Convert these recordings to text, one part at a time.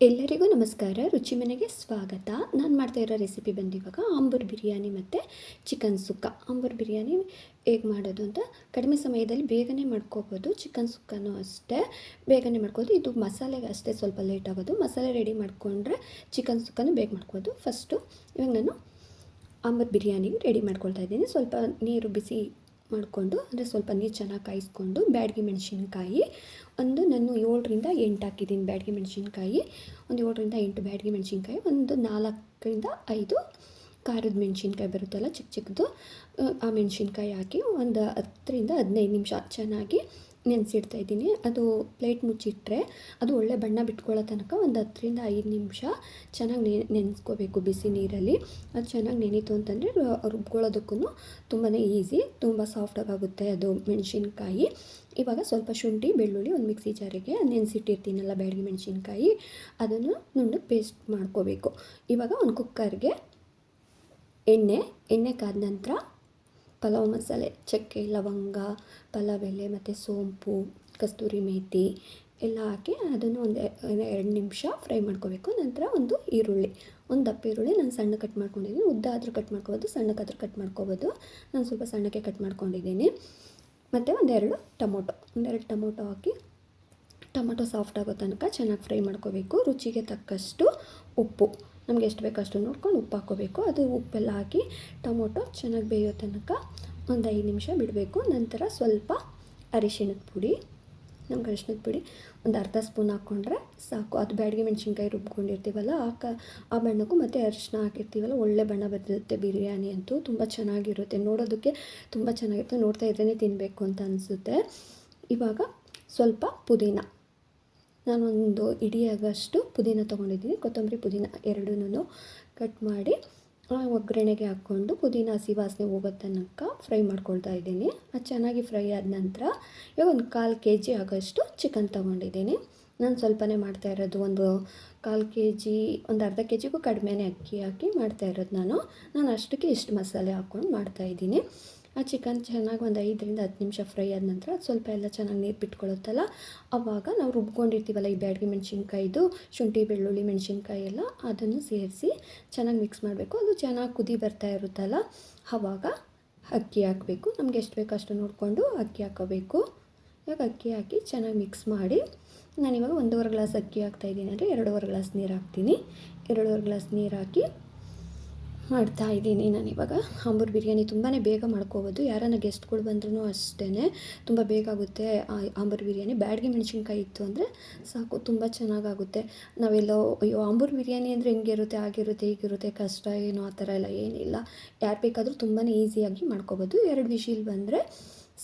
ಎಲ್ಲರಿಗೂ ನಮಸ್ಕಾರ. ರುಚಿ ಮನೆಗೆ ಸ್ವಾಗತ. ನಾನು ಮಾಡ್ತಾ ಇರೋ ರೆಸಿಪಿ ಬಂದು ಇವಾಗ ಆಂಬೂರ್ ಬಿರಿಯಾನಿ ಮತ್ತು ಚಿಕನ್ ಸುಕ್ಕ. ಆಂಬರ್ ಬಿರಿಯಾನಿ ಹೇಗೆ ಮಾಡೋದು ಅಂತ ಕಡಿಮೆ ಸಮಯದಲ್ಲಿ ಬೇಗನೆ ಮಾಡ್ಕೋಬೋದು. ಚಿಕನ್ ಸುಕ್ಕನೂ ಅಷ್ಟೇ. ಬೇಗನೆ ಮಾಡ್ಕೋದು. ಇದು ಮಸಾಲೆಗೆ ಅಷ್ಟೇ ಸ್ವಲ್ಪ ಲೇಟ್ ಆಗೋದು. ಮಸಾಲೆ ರೆಡಿ ಮಾಡಿಕೊಂಡ್ರೆ ಚಿಕನ್ ಸುಕ್ಕನೂ ಬೇಗ ಮಾಡ್ಕೋದು. ಫಸ್ಟು ಇವಾಗ ನಾನು ಆಂಬರ್ ಬಿರಿಯಾನಿಗೆ ರೆಡಿ ಮಾಡ್ಕೊಳ್ತಾ ಇದ್ದೀನಿ. ಸ್ವಲ್ಪ ನೀರು ಬಿಸಿ ಮಾಡಿಕೊಂಡು ಅಂದರೆ ಸ್ವಲ್ಪ ನೀರು ಚೆನ್ನಾಗಿ ಕಾಯಿಸ್ಕೊಂಡು ಬ್ಯಾಡಗಿ ಮೆಣಸಿನ್ಕಾಯಿ ಒಂದು ನಾನು ಏಳರಿಂದ ಎಂಟು ಹಾಕಿದ್ದೀನಿ ಬ್ಯಾಡಗಿ ಮೆಣಸಿನ್ಕಾಯಿ. ಒಂದು ಏಳರಿಂದ ಎಂಟು ಬ್ಯಾಡಗಿ ಮೆಣಸಿನ್ಕಾಯಿ, ಒಂದು ನಾಲ್ಕರಿಂದ ಐದು ಖಾರದ ಮೆಣಸಿನ್ಕಾಯಿ ಬರುತ್ತಲ್ಲ ಚಿಕ್ಕ ಚಿಕ್ಕದು ಆ ಮೆಣಸಿನ್ಕಾಯಿ ಹಾಕಿ ಒಂದು ಹತ್ತರಿಂದ ಹದಿನೈದು ನಿಮಿಷ ಚೆನ್ನಾಗಿ ನೆನೆಸಿಡ್ತಾ ಇದ್ದೀನಿ. ಅದು ಪ್ಲೇಟ್ ಮುಚ್ಚಿಟ್ರೆ ಅದು ಒಳ್ಳೆ ಬಣ್ಣ ಬಿಟ್ಕೊಳ್ಳೋ ತನಕ ಒಂದು ಹತ್ತರಿಂದ ಐದು ನಿಮಿಷ ಚೆನ್ನಾಗಿ ನೆ, ನೆನೆಸ್ಕೋಬೇಕು ಬಿಸಿ ನೀರಲ್ಲಿ. ಅದು ಚೆನ್ನಾಗಿ ನೆನೀತು ಅಂತಂದರೆ ರುಬ್ಕೊಳ್ಳೋದಕ್ಕೂ ತುಂಬಾ ಈಸಿ, ತುಂಬ ಸಾಫ್ಟಾಗಿ ಆಗುತ್ತೆ ಅದು ಮೆಣಸಿನ್ಕಾಯಿ. ಇವಾಗ ಸ್ವಲ್ಪ ಶುಂಠಿ, ಬೆಳ್ಳುಳ್ಳಿ ಒಂದು ಮಿಕ್ಸಿ ಜಾರಿಗೆ ನೆನೆಸಿಟ್ಟಿರ್ತೀನಲ್ಲ ಬ್ಯಾಡಗಿ ಮೆಣಸಿನ್ಕಾಯಿ, ಅದನ್ನು ನುಣ್ಣು ಪೇಸ್ಟ್ ಮಾಡ್ಕೋಬೇಕು. ಇವಾಗ ಒಂದು ಕುಕ್ಕರ್ಗೆ ಎಣ್ಣೆ ಎಣ್ಣೆ ಕಾದ ನಂತರ ಪಲಾವ್ ಮಸಾಲೆ, ಚಕ್ಕೆ, ಲವಂಗ ಪಲಾವ್ ಎಲೆ ಮತ್ತು ಸೋಂಪು, ಕಸ್ತೂರಿ ಮೇಥಿ ಎಲ್ಲ ಹಾಕಿ ಅದನ್ನು ಒಂದು ಎರಡು ನಿಮಿಷ ಫ್ರೈ ಮಾಡ್ಕೋಬೇಕು. ನಂತರ ಒಂದು ಈರುಳ್ಳಿ. ಒಂದು ದಪ್ಪ ಈರುಳ್ಳಿ ನಾನು ಸಣ್ಣ ಕಟ್ ಮಾಡ್ಕೊಂಡಿದ್ದೀನಿ. ಉದ್ದ ಆದರೂ ಕಟ್ ಮಾಡ್ಕೋಬೋದು ಸಣ್ಣಕ್ಕಾದರೂ ಕಟ್ ಮಾಡ್ಕೋಬೋದು. ನಾನು ಸ್ವಲ್ಪ ಸಣ್ಣಕ್ಕೆ ಕಟ್ ಮಾಡ್ಕೊಂಡಿದ್ದೀನಿ. ಮತ್ತು ಒಂದೆರಡು ಟೊಮೊಟೊ. ಒಂದೆರಡು ಟೊಮೊಟೊ ಹಾಕಿ ಟೊಮೊಟೊ ಸಾಫ್ಟ್ ಆಗೋ ತನಕ ಚೆನ್ನಾಗಿ ಫ್ರೈ ಮಾಡ್ಕೋಬೇಕು. ರುಚಿಗೆ ತಕ್ಕಷ್ಟು ಉಪ್ಪು. ನಮ್ಗೆ ಎಷ್ಟು ಬೇಕೋ ಅಷ್ಟು ನೋಡ್ಕೊಂಡು ಉಪ್ಪು ಹಾಕೋಬೇಕು ಅದು ಉಪ್ಪೆಲ್ಲ ಹಾಕಿ ಟೊಮೊಟೊ ಚೆನ್ನಾಗಿ ಬೇಯೋ ತನಕ ಒಂದು ಐದು ನಿಮಿಷ ಬಿಡಬೇಕು. ನಂತರ ಸ್ವಲ್ಪ ಅರಿಶಿಣದ ಪುಡಿ, ನಮ್ಗೆ ಅರಿಶಿಣದ ಪುಡಿ ಒಂದು ಅರ್ಧ ಸ್ಪೂನ್ ಹಾಕ್ಕೊಂಡ್ರೆ ಸಾಕು. ಅದು ಬ್ಯಾಡಿಗೆ ಮೆಣಸಿನ್ಕಾಯಿ ರುಬ್ಕೊಂಡಿರ್ತೀವಲ್ಲ, ಆ ಕ, ಆ ಬಣ್ಣಕ್ಕೂ ಮತ್ತು ಅರಿಶಿನ ಹಾಕಿರ್ತೀವಲ್ಲ, ಒಳ್ಳೆ ಬಣ್ಣ ಬರುತ್ತೆ ಬಿರಿಯಾನಿ ಅಂತೂ. ತುಂಬ ಚೆನ್ನಾಗಿರುತ್ತೆ. ನೋಡೋದಕ್ಕೆ ತುಂಬ ಚೆನ್ನಾಗಿರುತ್ತೆ. ನೋಡ್ತಾ ಇದ್ರೇ ತಿನ್ನಬೇಕು ಅಂತ ಅನಿಸುತ್ತೆ. ಇವಾಗ ಸ್ವಲ್ಪ ಪುದೀನ. ನಾನೊಂದು ಇಡಿಯಾಗಷ್ಟು ಪುದೀನ ತೊಗೊಂಡಿದ್ದೀನಿ. ಕೊತ್ತಂಬರಿ ಪುದೀನ ಎರಡೂ ಕಟ್ ಮಾಡಿ ಒಗ್ಗರಣೆಗೆ ಹಾಕ್ಕೊಂಡು ಪುದೀನ ಹಸಿ ವಾಸನೆ ಹೋಗೋ ತನಕ ಫ್ರೈ ಮಾಡ್ಕೊಳ್ತಾ ಇದ್ದೀನಿ. ಅದು ಚೆನ್ನಾಗಿ ಫ್ರೈ ಆದ ನಂತರ ಇವಾಗ ಒಂದು ಕಾಲು ಕೆ ಜಿ ಆಗೋಷ್ಟು ಚಿಕನ್ ತೊಗೊಂಡಿದ್ದೀನಿ. ನಾನು ಸ್ವಲ್ಪನೇ ಮಾಡ್ತಾ ಇರೋದು ಒಂದು ಕಾಲು ಕೆ ಜಿ ಒಂದು ಅರ್ಧ ಕೆ ಜಿಗೂ ಕಡಿಮೆನೇ ಅಕ್ಕಿ ಹಾಕಿ ಮಾಡ್ತಾ ಇರೋದು ನಾನು. ನಾನು ಅಷ್ಟಕ್ಕೆ ಇಷ್ಟು ಮಸಾಲೆ ಹಾಕ್ಕೊಂಡು ಮಾಡ್ತಾಯಿದ್ದೀನಿ ಆ ಚಿಕನ್ ಚೆನ್ನಾಗಿ ಒಂದು ಐದರಿಂದ ಹತ್ತು ನಿಮಿಷ ಫ್ರೈ ಆದ ನಂತರ ಸ್ವಲ್ಪ ಎಲ್ಲ ಚೆನ್ನಾಗಿ ನೀರು ಬಿಟ್ಕೊಳ್ಳುತ್ತಲ್ಲ ಆವಾಗ ನಾವು ರುಬ್ಕೊಂಡಿರ್ತೀವಲ್ಲ ಈ ಬ್ಯಾಡಗಿ ಮೆಣಸಿನ್ಕಾಯಿದು, ಶುಂಠಿ, ಬೆಳ್ಳುಳ್ಳಿ, ಮೆಣಸಿನ್ಕಾಯಿ ಎಲ್ಲ ಅದನ್ನು ಸೇರಿಸಿ ಚೆನ್ನಾಗಿ ಮಿಕ್ಸ್ ಮಾಡಬೇಕು. ಅದು ಚೆನ್ನಾಗಿ ಕುದಿ ಬರ್ತಾ ಇರುತ್ತಲ್ಲ ಆವಾಗ ಅಕ್ಕಿ ಹಾಕಬೇಕು. ನಮ್ಗೆ ಎಷ್ಟು ಬೇಕೋ ಅಷ್ಟು ನೋಡಿಕೊಂಡು ಅಕ್ಕಿ ಹಾಕೋಬೇಕು. ಇವಾಗ ಅಕ್ಕಿ ಹಾಕಿ ಚೆನ್ನಾಗಿ ಮಿಕ್ಸ್ ಮಾಡಿ ನಾನಿವಾಗ ಒಂದೂವರೆ ಗ್ಲಾಸ್ ಅಕ್ಕಿ ಹಾಕ್ತಾಯಿದ್ದೀನಿ ಅಂದರೆ ಎರಡೂವರೆ ಗ್ಲಾಸ್ ನೀರು ಹಾಕ್ತೀನಿ. ಎರಡೂವರೆ ಗ್ಲಾಸ್ ನೀರು ಹಾಕಿ ಮಾಡ್ತಾ ಇದ್ದೀನಿ ಇವಾಗ. ಆಂಬೂರ್ ಬಿರಿಯಾನಿ ತುಂಬಾ ಬೇಗ ಮಾಡ್ಕೋಬೋದು. ಯಾರನ್ನ ಗೆಸ್ಟ್ಗಳು ಬಂದ್ರೂ ಅಷ್ಟೇ ತುಂಬ ಬೇಗ ಆಗುತ್ತೆ ಆಂಬೂರ್ ಬಿರಿಯಾನಿ. ಬ್ಯಾಡ್ಗೆ ಮೆಣಸಿನ್ಕಾಯಿ ಇತ್ತು ಅಂದರೆ ಸಾಕು, ತುಂಬ ಚೆನ್ನಾಗಾಗುತ್ತೆ. ನಾವೆಲ್ಲೋ, ಅಯ್ಯೋ ಆಂಬೂರ್ ಬಿರಿಯಾನಿ ಅಂದರೆ ಹೆಂಗಿರುತ್ತೆ ಆಗಿರುತ್ತೆ ಹೀಗಿರುತ್ತೆ ಕಷ್ಟ ಏನು ಆ ಥರ ಎಲ್ಲ ಏನಿಲ್ಲ. ಯಾರು ಬೇಕಾದರೂ ತುಂಬಾ ಈಸಿಯಾಗಿ ಮಾಡ್ಕೋಬೋದು. ಎರಡು ವಿಷಿಲ್ ಬಂದರೆ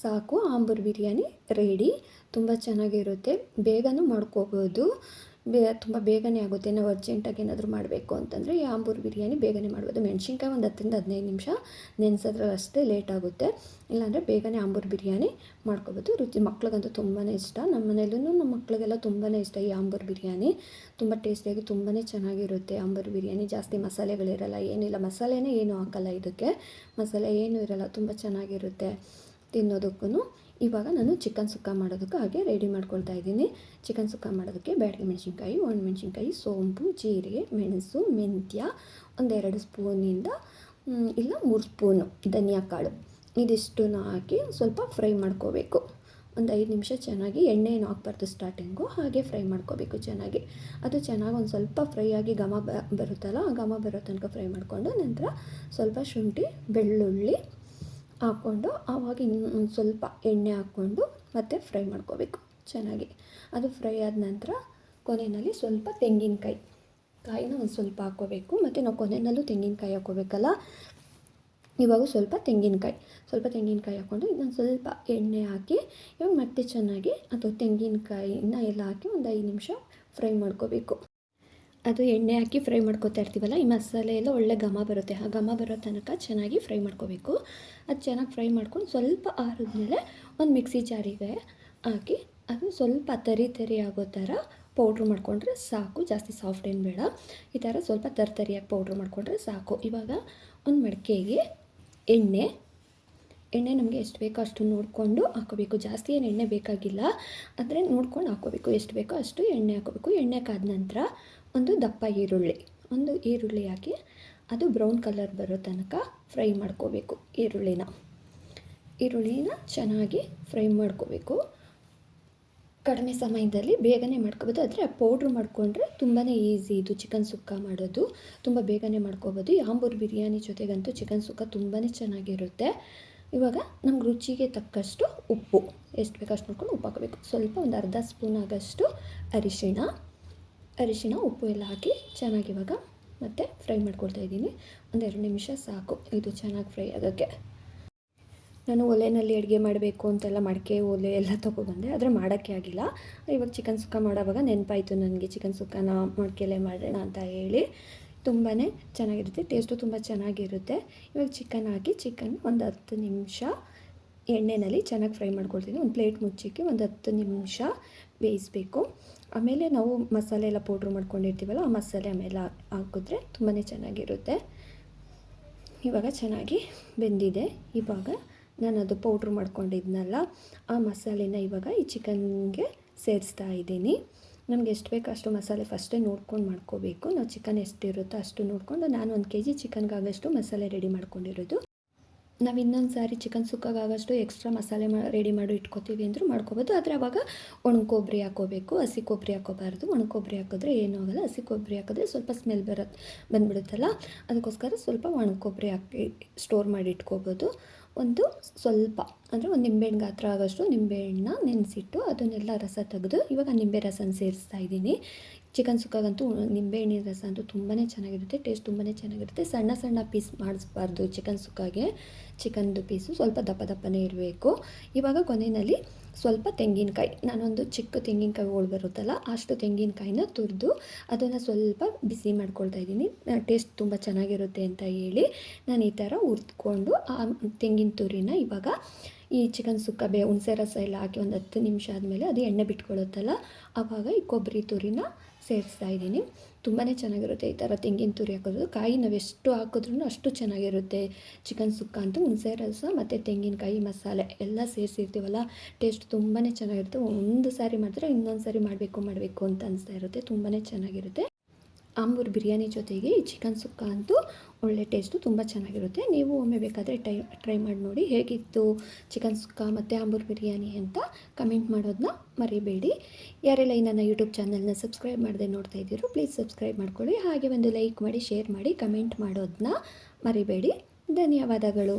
ಸಾಕು ಆಂಬೂರ್ ಬಿರಿಯಾನಿ ರೆಡಿ. ತುಂಬ ಚೆನ್ನಾಗಿರುತ್ತೆ. ಬೇಗನೂ ಮಾಡ್ಕೋಬೋದು. ಬೇ ತುಂಬ ಬೇಗನೆ ಆಗುತ್ತೆ, ನಾವು ಅರ್ಜೆಂಟಾಗಿ ಏನಾದರೂ ಮಾಡಬೇಕು ಅಂತಂದರೆ ಈ ಆಂಬೂರ್ ಬಿರಿಯಾನಿ ಬೇಗನೆ ಮಾಡ್ಬೋದು. ಮೆಣಸಿನ್ಕಾಯಿ ಒಂದು ಹತ್ತರಿಂದ ಹದಿನೈದು ನಿಮಿಷ ನೆನೆಸಿದ್ರೆ ಅಷ್ಟೇ ಲೇಟ್ ಆಗುತ್ತೆ. ಇಲ್ಲಾಂದರೆ ಬೇಗನೆ ಆಂಬೂರ್ ಬಿರಿಯಾನಿ ಮಾಡ್ಕೋಬೋದು. ರುಚಿ ಮಕ್ಳಿಗಂತೂ ತುಂಬಾ ಇಷ್ಟ. ನಮ್ಮ ಮನೇಲೂ ನಮ್ಮ ಮಕ್ಳಿಗೆಲ್ಲ ತುಂಬಾ ಇಷ್ಟ ಈ ಆಂಬೂರ್ ಬಿರಿಯಾನಿ. ತುಂಬ ಟೇಸ್ಟಿಯಾಗಿ ತುಂಬಾ ಚೆನ್ನಾಗಿರುತ್ತೆ ಆಂಬೂರ್ ಬಿರಿಯಾನಿ. ಜಾಸ್ತಿ ಮಸಾಲೆಗಳಿರಲ್ಲ, ಏನಿಲ್ಲ. ಮಸಾಲೆನೇ ಏನೂ ಹಾಕಲ್ಲ ಇದಕ್ಕೆ. ಮಸಾಲೆ ಏನೂ ಇರಲ್ಲ, ತುಂಬ ಚೆನ್ನಾಗಿರುತ್ತೆ ತಿನ್ನೋದಕ್ಕೂ ಇವಾಗ ನಾನು ಚಿಕನ್ ಸುಕ್ಕ ಮಾಡೋದಕ್ಕೆ ಹಾಗೆ ರೆಡಿ ಮಾಡ್ಕೊಳ್ತಾ ಇದ್ದೀನಿ. ಚಿಕನ್ ಸುಕ್ಕ ಮಾಡೋದಕ್ಕೆ ಬ್ಯಾಡಗಿ ಮೆಣಸಿನ್ಕಾಯಿ ಮೆಣಸಿನ್ಕಾಯಿ, ಸೋಂಪು, ಜೀರಿಗೆ, ಮೆಣಸು, ಮೆಂತ್ಯ ಒಂದೆರಡು ಸ್ಪೂನಿಂದ ಇಲ್ಲ ಮೂರು ಸ್ಪೂನು ಧನಿಯಾ ಕಾಳು. ಇದಿಷ್ಟು ಹಾಕಿ ಸ್ವಲ್ಪ ಫ್ರೈ ಮಾಡ್ಕೋಬೇಕು. ಒಂದು ಐದು ನಿಮಿಷ ಚೆನ್ನಾಗಿ ಎಣ್ಣೆ ಏನು ಹಾಕ್ಬಾರ್ದು ಸ್ಟಾರ್ಟಿಂಗು ಹಾಗೆ ಫ್ರೈ ಮಾಡ್ಕೋಬೇಕು ಚೆನ್ನಾಗಿ. ಅದು ಚೆನ್ನಾಗಿ ಒಂದು ಸ್ವಲ್ಪ ಫ್ರೈ ಆಗಿ ಘಮ ಬರುತ್ತಲ್ಲ, ಆ ಘಮ ಬರೋ ತನಕ ಫ್ರೈ ಮಾಡಿಕೊಂಡು ನಂತರ ಸ್ವಲ್ಪ ಶುಂಠಿ, ಬೆಳ್ಳುಳ್ಳಿ ಹಾಕ್ಕೊಂಡು ಆವಾಗ ಇನ್ನು ಸ್ವಲ್ಪ ಎಣ್ಣೆ ಹಾಕ್ಕೊಂಡು ಮತ್ತೆ ಫ್ರೈ ಮಾಡ್ಕೋಬೇಕು. ಚೆನ್ನಾಗಿ. ಅದು ಫ್ರೈ ಆದ ನಂತರ ಕೊನೆಯಲ್ಲಿ ಸ್ವಲ್ಪ ತೆಂಗಿನಕಾಯಿ. ಕಾಯಿನ ಒಂದು ಸ್ವಲ್ಪ ಹಾಕ್ಕೋಬೇಕು. ಮತ್ತು ನಾವು ಕೊನೆಯಲ್ಲೂ ತೆಂಗಿನಕಾಯಿ ಹಾಕ್ಕೋಬೇಕಲ್ಲ? ಇವಾಗ ಸ್ವಲ್ಪ ತೆಂಗಿನಕಾಯಿ. ಸ್ವಲ್ಪ ತೆಂಗಿನಕಾಯಿ ಹಾಕ್ಕೊಂಡು ಇನ್ನೊಂದು ಸ್ವಲ್ಪ ಎಣ್ಣೆ ಹಾಕಿ, ಇವಾಗ ಮತ್ತೆ ಚೆನ್ನಾಗಿ ಅದು ತೆಂಗಿನಕಾಯಿನ ಎಲ್ಲ ಹಾಕಿ ಒಂದು ಐದು ನಿಮಿಷ ಫ್ರೈ ಮಾಡ್ಕೋಬೇಕು. ಅದು ಎಣ್ಣೆ ಹಾಕಿ ಫ್ರೈ ಮಾಡ್ಕೊತಾ ಇರ್ತೀವಲ್ಲ, ಈ ಮಸಾಲೆ ಎಲ್ಲ ಒಳ್ಳೆ ಘಮ ಬರುತ್ತೆ. ಆ ಘಮ ಬರೋ ತನಕ ಚೆನ್ನಾಗಿ ಫ್ರೈ ಮಾಡ್ಕೋಬೇಕು. ಅದು ಚೆನ್ನಾಗಿ ಫ್ರೈ ಮಾಡ್ಕೊಂಡು ಸ್ವಲ್ಪ ಆರಿದ್ಮೇಲೆ ಒಂದು ಮಿಕ್ಸಿ ಜಾರಿಗೆ ಹಾಕಿ, ಅದು ಸ್ವಲ್ಪ ತರಿ ತರಿ ಆಗೋ ಥರ ಪೌಡ್ರ್ ಮಾಡಿಕೊಂಡ್ರೆ ಸಾಕು. ಜಾಸ್ತಿ ಸಾಫ್ಟ್ ಏನು ಬೇಡ. ಈ ಥರ ಸ್ವಲ್ಪ ತರ್ತರಿಯಾಗಿ ಪೌಡ್ರ್ ಮಾಡಿಕೊಂಡ್ರೆ ಸಾಕು. ಇವಾಗ ಒಂದು ಮಡಿಕೆಗೆ ಎಣ್ಣೆ. ಎಣ್ಣೆ ನಮಗೆ ಎಷ್ಟು ಬೇಕೋ ಅಷ್ಟು ನೋಡಿಕೊಂಡು ಹಾಕೋಬೇಕು. ಜಾಸ್ತಿ ಏನು ಎಣ್ಣೆ ಬೇಕಾಗಿಲ್ಲ. ಆದರೆ ನೋಡ್ಕೊಂಡು ಹಾಕೋಬೇಕು. ಎಷ್ಟು ಬೇಕೋ ಅಷ್ಟು ಎಣ್ಣೆ ಹಾಕೋಬೇಕು. ಎಣ್ಣೆ ಕಾದ ನಂತರ ಒಂದು ದಪ್ಪ ಈರುಳ್ಳಿ, ಒಂದು ಈರುಳ್ಳಿ ಹಾಕಿ ಅದು ಬ್ರೌನ್ ಕಲರ್ ಬರೋ ತನಕ ಫ್ರೈ ಮಾಡ್ಕೋಬೇಕು ಈರುಳ್ಳಿನ. ಈರುಳ್ಳಿನ ಚೆನ್ನಾಗಿ ಫ್ರೈ ಮಾಡ್ಕೋಬೇಕು. ಕಡಿಮೆ ಸಮಯದಲ್ಲಿ ಬೇಗನೆ ಮಾಡ್ಕೋಬೋದು. ಆದರೆ ಪೌಡ್ರ್ ಮಾಡಿಕೊಂಡ್ರೆ ತುಂಬಾ ಈಸಿ. ಇದು ಚಿಕನ್ ಸುಕ್ಕ ಮಾಡೋದು ತುಂಬ ಬೇಗನೆ ಮಾಡ್ಕೋಬೋದು. ಯಾಂಬೂರ್ ಬಿರಿಯಾನಿ ಜೊತೆಗಂತೂ ಚಿಕನ್ ಸುಕ್ಕ ತುಂಬಾ ಚೆನ್ನಾಗಿರುತ್ತೆ. ಇವಾಗ ನಮ್ಗೆ ರುಚಿಗೆ ತಕ್ಕಷ್ಟು ಉಪ್ಪು. ಎಷ್ಟು ಬೇಕಷ್ಟು ನೋಡ್ಕೊಂಡು ಉಪ್ಪು ಹಾಕಬೇಕು. ಸ್ವಲ್ಪ ಒಂದು ಅರ್ಧ ಸ್ಪೂನ್ ಆಗಷ್ಟು ಅರಿಶಿಣ. ಅರಿಶಿಣ ಉಪ್ಪು ಎಲ್ಲ ಹಾಕಿ ಚೆನ್ನಾಗಿ ಇವಾಗ ಮತ್ತೆ ಫ್ರೈ ಮಾಡ್ಕೊಳ್ತಾ ಇದ್ದೀನಿ. ಒಂದೆರಡು ನಿಮಿಷ ಸಾಕು, ಇದು ಚೆನ್ನಾಗಿ ಫ್ರೈ ಆಗೋಕ್ಕೆ. ನಾನು ಒಲೆಯಲ್ಲಿ ಅಡುಗೆ ಮಾಡಬೇಕು ಅಂತೆಲ್ಲ ಮಡಿಕೆ, ಒಲೆ ಎಲ್ಲ ತೊಗೊಬಂದೆ ಆದರೆ ಮಾಡೋಕ್ಕೆ ಆಗಿಲ್ಲ. ಇವಾಗ ಚಿಕನ್ ಸುಕ್ಕ ಮಾಡೋವಾಗ ನೆನಪಾಯಿತು ನನಗೆ ಚಿಕನ್ ಸುಕ್ಕನ ಮಡಿಕೆಲೆ ಮಾಡೋಣ ಅಂತ ಹೇಳಿ. ತುಂಬಾ ಚೆನ್ನಾಗಿರುತ್ತೆ, ಟೇಸ್ಟು ತುಂಬ ಚೆನ್ನಾಗಿರುತ್ತೆ. ಇವಾಗ ಚಿಕನ್ ಹಾಕಿ ಚಿಕನ್ ಒಂದು ಹತ್ತು ನಿಮಿಷ ಎಣ್ಣೆಯಲ್ಲಿ ಚೆನ್ನಾಗಿ ಫ್ರೈ ಮಾಡ್ಕೊಳ್ತೀನಿ. ಒಂದು ಪ್ಲೇಟ್ ಮುಚ್ಚಿಕ್ಕಿ ಒಂದು ಹತ್ತು ನಿಮಿಷ ಬೇಯಿಸಬೇಕು. ಆಮೇಲೆ ನಾವು ಮಸಾಲೆ ಎಲ್ಲ ಪೌಡ್ರ್ ಮಾಡ್ಕೊಂಡಿರ್ತೀವಲ್ಲ, ಆ ಮಸಾಲೆ ಆಮೇಲೆ ಹಾಕಿದ್ರೆ ತುಂಬಾ ಚೆನ್ನಾಗಿರುತ್ತೆ. ಇವಾಗ ಚೆನ್ನಾಗಿ ಬೆಂದಿದೆ. ಇವಾಗ ನಾನು ಅದು ಪೌಡ್ರ್ ಮಾಡ್ಕೊಂಡಿದ್ನಲ್ಲ, ಆ ಮಸಾಲೆನ ಇವಾಗ ಈ ಚಿಕನ್ಗೆ ಸೇರಿಸ್ತಾ ಇದ್ದೀನಿ. ನಮ್ಗೆ ಎಷ್ಟು ಬೇಕು ಅಷ್ಟು ಮಸಾಲೆ ಫಸ್ಟೇ ನೋಡ್ಕೊಂಡು ಮಾಡ್ಕೋಬೇಕು. ನಾವು ಚಿಕನ್ ಎಷ್ಟಿರುತ್ತೋ ಅಷ್ಟು ನೋಡಿಕೊಂಡು ನಾನು ಒಂದು ಕೆ ಜಿ ಚಿಕನ್ಗಾಗಷ್ಟು ಮಸಾಲೆ ರೆಡಿ ಮಾಡ್ಕೊಂಡಿರೋದು. ನಾವು ಇನ್ನೊಂದು ಸಾರಿ ಚಿಕನ್ ಸುಕ್ಕಾಗಷ್ಟು ಎಕ್ಸ್ಟ್ರಾ ಮಸಾಲೆ ಮಾ ರೆಡಿ ಮಾಡಿ ಇಟ್ಕೋತೀವಿ ಅಂದರೂ ಮಾಡ್ಕೋಬೋದು. ಆದರೆ ಅವಾಗ ಕೊಬ್ಬರಿ ಹಾಕೋಬೇಕು, ಹಸಿ ಕೊಬ್ಬರಿ ಹಾಕೋಬಾರ್ದು. ಕೊಬ್ಬರಿ ಹಾಕಿದ್ರೆ ಏನೂ ಆಗೋಲ್ಲ. ಹಸಿ ಕೊಬ್ಬರಿ ಹಾಕಿದ್ರೆ ಸ್ವಲ್ಪ ಸ್ಮೆಲ್ ಬರುತ್ತೆ ಬಂದ್ಬಿಡುತ್ತಲ್ಲ? ಅದಕ್ಕೋಸ್ಕರ ಸ್ವಲ್ಪ ಕೊಬ್ಬರಿ ಹಾಕಿ ಸ್ಟೋರ್ ಮಾಡಿ ಇಟ್ಕೋಬೋದು. ಒಂದು ಸ್ವಲ್ಪ, ಅಂದರೆ ಒಂದು ನಿಂಬೆಹಣ್ಣು ಗಾತ್ರ ಆಗೋಷ್ಟು ನಿಂಬೆಹಣ್ಣನ್ನ ನೆನೆಸಿಟ್ಟು ಅದನ್ನೆಲ್ಲ ರಸ ತೆಗೆದು ಇವಾಗ ನಿಂಬೆ ರಸನ ಸೇರಿಸ್ತಾ ಇದ್ದೀನಿ. ಚಿಕನ್ ಸುಕ್ಕಾಗಂತೂ ನಿಂಬೆಹಣ್ಣಿನ ರಸ ಅಂತೂ ತುಂಬಾ ಚೆನ್ನಾಗಿರುತ್ತೆ ಟೇಸ್ಟ್ ತುಂಬಾ ಚೆನ್ನಾಗಿರುತ್ತೆ. ಸಣ್ಣ ಸಣ್ಣ ಪೀಸ್ ಮಾಡಿಸ್ಬಾರ್ದು ಚಿಕನ್ ಸುಕ್ಕಾಗೆ. ಚಿಕನ್ದು ಪೀಸು ಸ್ವಲ್ಪ ದಪ್ಪ ದಪ್ಪನೇ ಇರಬೇಕು. ಇವಾಗ ಕೊನೆಯಲ್ಲಿ ಸ್ವಲ್ಪ ತೆಂಗಿನಕಾಯಿ, ನಾನೊಂದು ಚಿಕ್ಕ ತೆಂಗಿನಕಾಯಿ ಹೋಳು ಬರುತ್ತಲ್ಲ, ಅಷ್ಟು ತೆಂಗಿನಕಾಯಿನ ತುರಿದು ಅದನ್ನು ಸ್ವಲ್ಪ ಬಿಸಿ ಮಾಡ್ಕೊಳ್ತಾ ಇದ್ದೀನಿ. ಟೇಸ್ಟ್ ತುಂಬ ಚೆನ್ನಾಗಿರುತ್ತೆ ಅಂತ ಹೇಳಿ ನಾನು ಈ ಥರ ಹುರ್ದ್ಕೊಂಡು, ಆ, ತೆಂಗಿನ ತುರಿನ ಇವಾಗ ಈ ಚಿಕನ್ ಸುಕ್ಕ ಬೇ, ಹುಣಸೆ ರಸ ಎಲ್ಲ ಹಾಕಿ ಒಂದು ಹತ್ತು ನಿಮಿಷ ಆದಮೇಲೆ ಅದು ಎಣ್ಣೆ ಬಿಟ್ಕೊಳ್ಳುತ್ತಲ್ಲ ಆವಾಗ ಈ ಕೊಬ್ಬರಿ ತುರಿನ ಸೇರಿಸ್ತಾ ಇದ್ದೀನಿ. ತುಂಬಾ ಚೆನ್ನಾಗಿರುತ್ತೆ ಈ ಥರ ತೆಂಗಿನ ತುರಿ ಹಾಕೋದು. ಕಾಯಿ ನಾವು ಎಷ್ಟು ಹಾಕಿದ್ರೂ ಅಷ್ಟು ಚೆನ್ನಾಗಿರುತ್ತೆ. ಚಿಕನ್ ಸುಕ್ಕ ಅಂತ ಹುಣಸೆ ರಸ ಮತ್ತು ತೆಂಗಿನಕಾಯಿ, ಮಸಾಲೆ ಎಲ್ಲ ಸೇರಿಸಿರ್ತೀವಲ್ಲ, ಟೇಸ್ಟ್ ತುಂಬಾ ಚೆನ್ನಾಗಿರುತ್ತೆ. ಒಂದು ಸಾರಿ ಮಾಡಿದ್ರೆ ಇನ್ನೊಂದು ಸಾರಿ ಮಾಡಬೇಕು ಮಾಡಬೇಕು ಅಂತ ಅನಿಸ್ತಾ ಇರುತ್ತೆ. ತುಂಬಾ ಚೆನ್ನಾಗಿರುತ್ತೆ. ಆಂಬೂರ್ ಬಿರಿಯಾನಿ ಜೊತೆಗೆ ಈ ಚಿಕನ್ ಸುಕ್ಕ ಅಂತೂ ಒಳ್ಳೆ ಟೇಸ್ಟು ತುಂಬ ಚೆನ್ನಾಗಿರುತ್ತೆ. ನೀವು ಒಮ್ಮೆ ಬೇಕಾದರೆ ಟೈ ಟ್ರೈ ಮಾಡಿ ನೋಡಿ ಹೇಗಿತ್ತು ಚಿಕನ್ ಸುಕ್ಕ ಮತ್ತು ಆಂಬೂರ್ ಬಿರಿಯಾನಿ ಅಂತ ಕಮೆಂಟ್ ಮಾಡೋದನ್ನ ಮರಿಬೇಡಿ. ಯಾರೆಲ್ಲ ಈ ನನ್ನ ಯೂಟ್ಯೂಬ್ ಚಾನಲ್ನ ಸಬ್ಸ್ಕ್ರೈಬ್ ಮಾಡದೆ ನೋಡ್ತಾ ಇದ್ದೀರೋ ಪ್ಲೀಸ್ ಸಬ್ಸ್ಕ್ರೈಬ್ ಮಾಡ್ಕೊಳ್ಳಿ. ಹಾಗೆ ಒಂದು ಲೈಕ್ ಮಾಡಿ, ಶೇರ್ ಮಾಡಿ, ಕಮೆಂಟ್ ಮಾಡೋದನ್ನ ಮರಿಬೇಡಿ. ಧನ್ಯವಾದಗಳು.